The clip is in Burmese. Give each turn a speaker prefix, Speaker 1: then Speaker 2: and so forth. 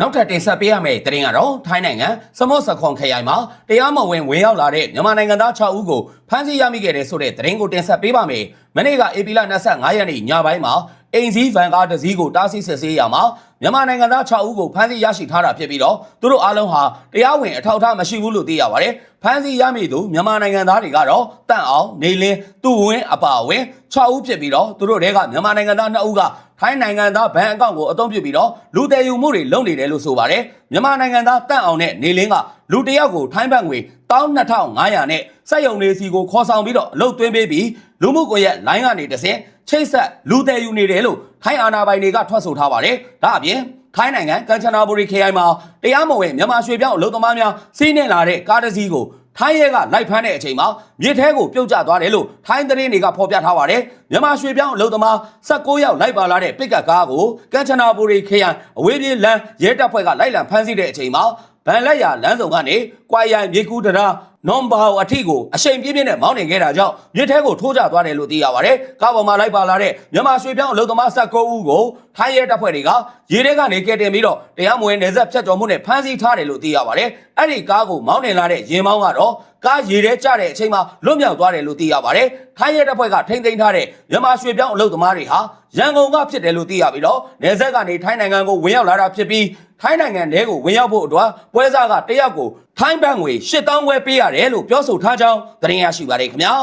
Speaker 1: နောက်ထပ်တင်ဆက်ပေးရမယ့်သတင်းကတော့ထိုင်းနိုင်ငံစမော့စခွန်ခရိုင်မှာတရားမဝင်ဝင်ရောက်လာတဲ့မြန်မာနိုင်ငံသား6ဦးကိုဖမ်းဆီးရမိခဲ့တဲ့ဆိုတဲ့သတင်းကိုတင်ဆက်ပေးပါမယ်။မနေ့ကဧပြီလ25ရက်နေ့ညပိုင်းမှာအိမ်စည်းဗန်ကားတစ်စီးကိုတားဆီးစစ်ဆေးရမှာမြန်မာနိုင်ငံသား6ဦးကိုဖမ်းဆီးရရှိထားတာဖြစ်ပြီးတော့သူတို့အားလုံးဟာတရားဝင်အထောက်အထားမရှိဘူးလို့သိရပါတယ်။ဖမ်းဆီးရမိသူမြန်မာနိုင်ငံသားတွေကတော့တန့်အောင်နေလင်းသူဝင်းအပါအဝင်6ဦးဖြစ်ပြီးတော့သူတို့တွေကမြန်မာနိုင်ငံသား2ဦးက ထိုင်းနိုင်ငံသားဘဏ်အကောင့်ကိုအသုံးပြုပြီးတော့လူတည်ယူမှုတွေလုပ်နေတယ်လို့ဆိုပါတယ်မြန်မာနိုင်ငံသားတန့်အောင်နဲ့နေလင်းကလူတစ်ယောက်ကိုထိုင်းဘတ်ငွေ12500နဲ့စက်ယုံနေစီကိုခေါ်ဆောင်ပြီးတော့အလုပ်သွင်းပေးပြီးလူမှုကွန်ရက်လိုင်းကနေတဆင့်ချိတ်ဆက်လူတည်ယူနေတယ်လို့ထိုင်းအာဏာပိုင်တွေကထွက်ဆိုထားပါတယ်ဒါအပြင်ထိုင်းနိုင်ငံကမ်ချနာဘူရီခရိုင်မှာတရားမဝင်မြန်မာရွှေပြောင်းအလုပ်သမားများစီးနှင်လာတဲ့ကားတစ်စီးကို ထိုင်းရဲကလိုက်ဖမ်းတဲ့အချိန်မှာမြစ်ထဲကိုပြုတ်ကျသွားတယ်လို့ထိုင်းသတင်းတွေကဖော်ပြထားပါတယ်မြန်မာရွှေပြောင်းအလုပ်သမား16ယောက်လိုက်ပါလာတဲ့ပစ်ကပ်ကားကိုကမ်ချနာဘူရီခရိုင်အဝေးပြေးလမ်းရဲတပ်ဖွဲ့ကလိုက်လံဖမ်းဆီးတဲ့အချိန်မှာဗန်လက်ရလမ်းဆောင်ကနေ ကွာရိုင်မြေကူးတရာနွန်ဘာအထီကိုအရှိန်ပြင်းပြင်းနဲ့မောင်းနေခဲ့တာကြောင့်မြစ်ထဲကိုထိုးကျသွားတယ်လို့သိရပါတယ်။ကားပေါ်မှာလိုက်ပါလာတဲ့မြန်မာရွှေပြောင်းအလုပ်သမား16ဦးကိုထိုင်းရဲတပ်ဖွဲ့တွေကရေထဲကနေကယ်တင်ပြီးတော့တရားမဝင်နယ်စပ်ဖြတ်ကျော်မှုနဲ့ဖမ်းဆီးထားတယ်လို့သိရပါတယ်။အဲ့ဒီကားကိုမောင်းနေလာတဲ့ရင်မောင်းကတော့ကားရေထဲကျတဲ့အချိန်မှာလွတ်မြောက်သွားတယ်လို့သိရပါတယ်။ထိုင်းရဲတပ်ဖွဲ့ကထိမ့်သိမ်းထားတဲ့မြန်မာရွှေပြောင်းအလုပ်သမားတွေဟာရန်ကုန်ကဖြစ်တယ်လို့သိရပြီးတော့နယ်စပ်ကနေထိုင်းနိုင်ငံကိုဝင်ရောက်လာတာဖြစ်ပြီးထိုင်းနိုင်ငံထဲကိုဝင်ရောက်ဖို့အတွက်ပွဲစားကတယောက်ကို ထိုင်းဘတ်ငွေ8000ကျွဲပေးရတယ်လို့ပြောဆိုထားကြောင်းသတင်းရရှိပါတယ်ခင်ဗျာ